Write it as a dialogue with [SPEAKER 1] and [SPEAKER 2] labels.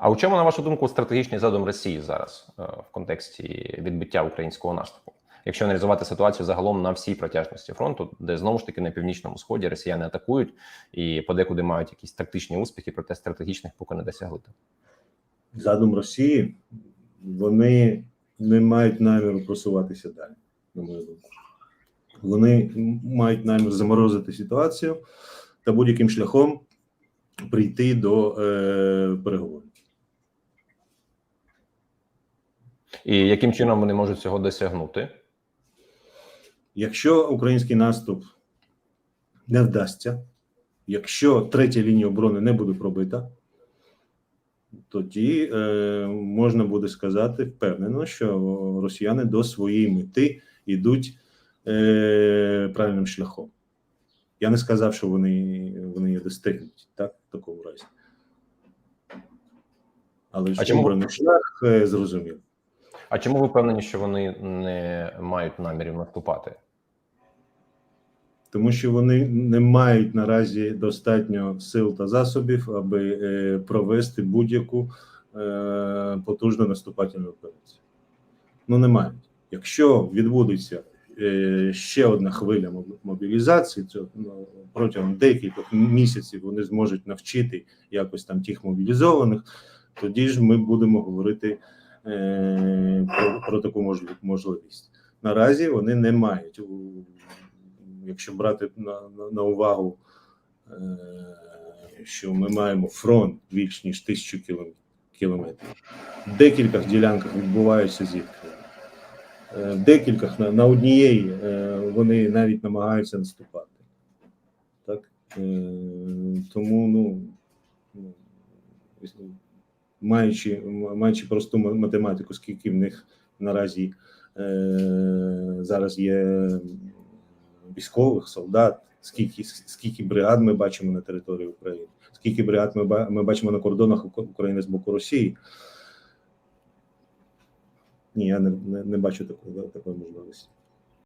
[SPEAKER 1] А у чому, на вашу думку, стратегічний задум Росії зараз е, в контексті відбиття українського наступу? Якщо аналізувати ситуацію загалом на всій протяжності фронту, де знову ж таки на північному сході росіяни атакують і подекуди мають якісь тактичні успіхи, проте стратегічних поки не досягли.
[SPEAKER 2] задум Росії, вони не мають наміру просуватися далі, на мою думку. Вони мають намір заморозити ситуацію та будь-яким шляхом прийти до е, переговорів.
[SPEAKER 1] І яким чином вони можуть цього досягнути?
[SPEAKER 2] Якщо український наступ не вдасться, якщо третя лінія оборони не буде пробита, тоді е, можна буде сказати впевнено, що росіяни до своєї мети йдуть е, правильним шляхом. Я не сказав, що вони, вони її достигнуть, так, в такому разі. Але ж обраний шлях е, зрозумів.
[SPEAKER 1] А чому ви впевнені, що вони не мають намірів наступати?
[SPEAKER 2] тому що вони не мають наразі достатньо сил та засобів, аби е, провести будь-яку е, потужну наступательну операцію. Ну, не мають. Якщо відбудеться е, ще одна хвиля мобілізації, то ну, протягом декількох місяців вони зможуть навчити якось там тих мобілізованих, тоді ж ми будемо говорити про, про таку можливість. Наразі вони не мають якщо брати на, на, увагу, е, що ми маємо фронт більш ніж тисячу кілометрів, в декількох ділянках відбуваються зіткнення. Е, В декількох на, на однієї е, вони навіть намагаються наступати. Так? Е, тому, ну, ну, маючи, маючи просту математику, скільки в них наразі е, зараз є військових, солдат, скільки, скільки бригад ми бачимо на території України, скільки бригад ми, ми бачимо на кордонах України з боку Росії. Ні, я не, не, не бачу такої, такої можливості.